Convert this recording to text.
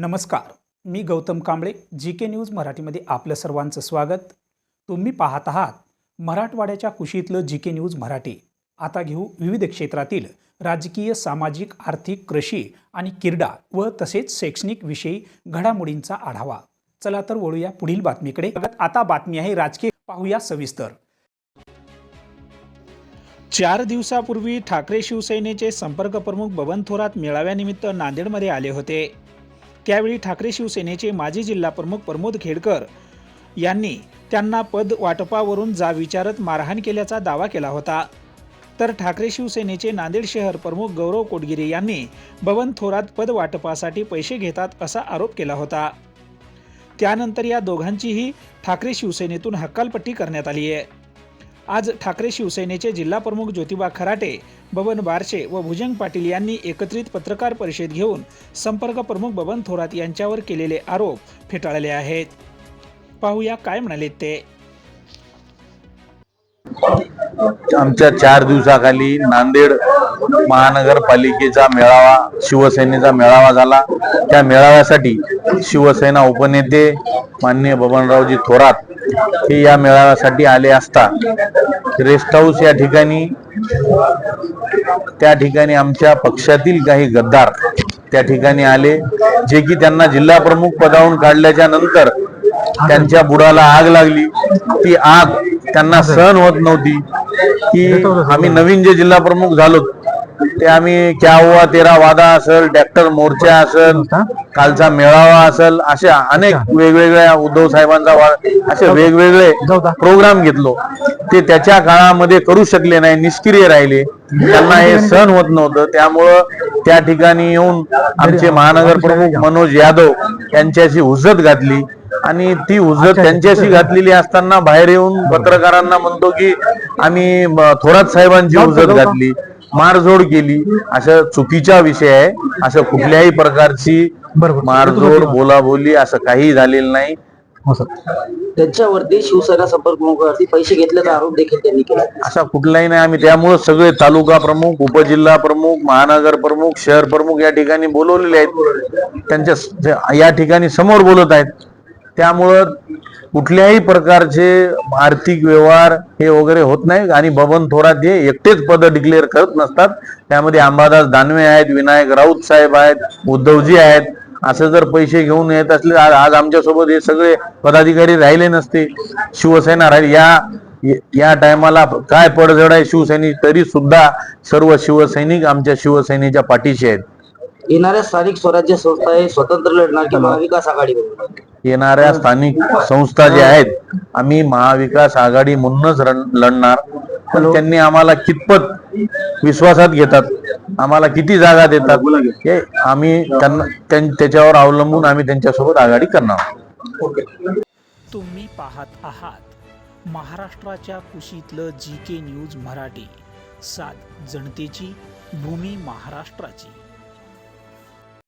नमस्कार मी Gautam Kamble G K news मराठीमध्ये आपलं सर्वांचं स्वागत. तुम्ही पाहत आहात मराठवाड्याच्या कुशीतलं जी के न्यूज मराठी. आता घेऊ विविध क्षेत्रातील राजकीय सामाजिक आर्थिक कृषी आणि क्रीडा व तसेच शैक्षणिक विषयी घडामोडींचा आढावा. चला तर वळूया पुढील बातमीकडे. आता बातमी आहे राजकीय पाहूया सविस्तर. चार दिवसापूर्वी ठाकरे शिवसेनेचे संपर्क प्रमुख बबन थोरात मेळाव्यानिमित्त नांदेडमध्ये आले होते. त्यावेळी ठाकरे शिवसेनेचे माजी जिल्हा प्रमुख प्रमोद खेडकर यांनी त्यांना पद वाटपावरून जा विचारत मारहाण केल्याचा दावा केला होता. तर ठाकरे शिवसेनेचे नांदेड शहर प्रमुख गौरव कोटगिरे यांनी बबन थोरात पद वाटपासाठी पैसे घेतात असा आरोप केला होता. त्यानंतर या दोघांचीही ठाकरे शिवसेनेतून हक्कालपट्टी करण्यात आली आहे आज ठाकरे शिवसेनेचे जिल्हा प्रमुख ज्योतिबा खराटे बबन बारशे व भुजंग पाटील यांनी एकत्रित पत्रकार परिषद घेऊन संपर्क प्रमुख बबन थोरात यांच्यावर केलेले आरोप फेटाळले आहेत. पाहूया काय म्हणाले ते. आमच्या चार दिवसाखाली नांदेड महानगरपालिकेचा मेळावा शिवसेनेचा मेळावा झाला. त्या मेळाव्यासाठी शिवसेना उपनेते माननीय बबनरावजी थोरात हे या मेळाव्यासाठी आले असता रेस्ट हाऊस या ठिकाणी त्या ठिकाणी आमच्या पक्षातील काही गद्दार त्या ठिकाणी आले जे की त्यांना जिल्हा प्रमुख पदावरून काढल्याच्या नंतर त्यांच्या बुडाला आग लागली. ती आग त्यांना सहन होत नव्हती. की आम्ही नवीन जे जिल्हा प्रमुख झालो ते आम्ही क्या हुआ तेरा वादा असेल ट्रॅक्टर मोर्चा असेल कालचा मेळावा असेल अशा अनेक वेगवेगळ्या उद्धव साहेबांचा असे वेगवेगळे प्रोग्राम घेतलो. ते त्याच्या काळामध्ये करू शकले नाही निष्क्रिय राहिले. त्यांना हे सहन होत नव्हतं. त्यामुळं त्या ठिकाणी येऊन आमचे महानगर प्रमुख मनोज यादव यांच्याशी हुज्जत घातली. आणि ती हुज्जत त्यांच्याशी घातलेली असताना बाहेर येऊन पत्रकारांना म्हणतो की आम्ही थोरात साहेबांची हुज्जत घातली. मारझोड केली. असं चुकीचा विषय आहे. असं कुठल्याही प्रकारची मारझोड बोलाबोली असं काही झालेलं नाही. त्यांच्यावरती शिवसेना संपर्क प्रमुखावरती पैसे घेतल्याचा आरोप देखील त्यांनी केला. असा कुठलाही नाही. आम्ही त्यामुळे सगळे तालुका प्रमुख उपजिल्हा प्रमुख महानगर प्रमुख शहर प्रमुख या ठिकाणी बोलवलेले आहेत. त्यांच्या या ठिकाणी समोर बोलत आहेत. त्यामुळं कुठल्याही प्रकारचे आर्थिक व्यवहार हे वगैरे होत नाही आणि बबन थोरात हे एकटेच पद डिक्लेअर करत नसतात. त्यामध्ये अंबादास दानवे आहेत विनायक राऊत साहेब आहेत उद्धवजी आहेत. असं जर पैसे घेऊन येत असले आज आज आमच्यासोबत हे सगळे पदाधिकारी राहिले नसते. शिवसेना राहील. या या टायमाला काय पडझड आहे शिवसैनिक? तरी सुद्धा सर्व शिवसैनिक आमच्या शिवसेनेच्या पाठीशी आहेत. येणाऱ्या स्थानिक स्वराज्य संस्था हे स्वतंत्र लढणार की महाविकास आघाडीबरोबर येणाऱ्या स्थानिक संस्था ज्या आहेत आम्ही महाविकास आघाडी म्हणूनच लढणार. पण त्यांनी आम्हाला कितपत विश्वासात घेतात? आम्हाला किती जागा देतात? हे आम्ही त्यांना त्यां- त्याच्यावर अवलंबून आम्ही त्यांच्यासोबत आघाडी करणार आहोत. तुम्ही पाहत आहात महाराष्ट्राच्या कुशीतलं जी के न्यूज मराठी. सात जनतेची भूमी महाराष्ट्राची.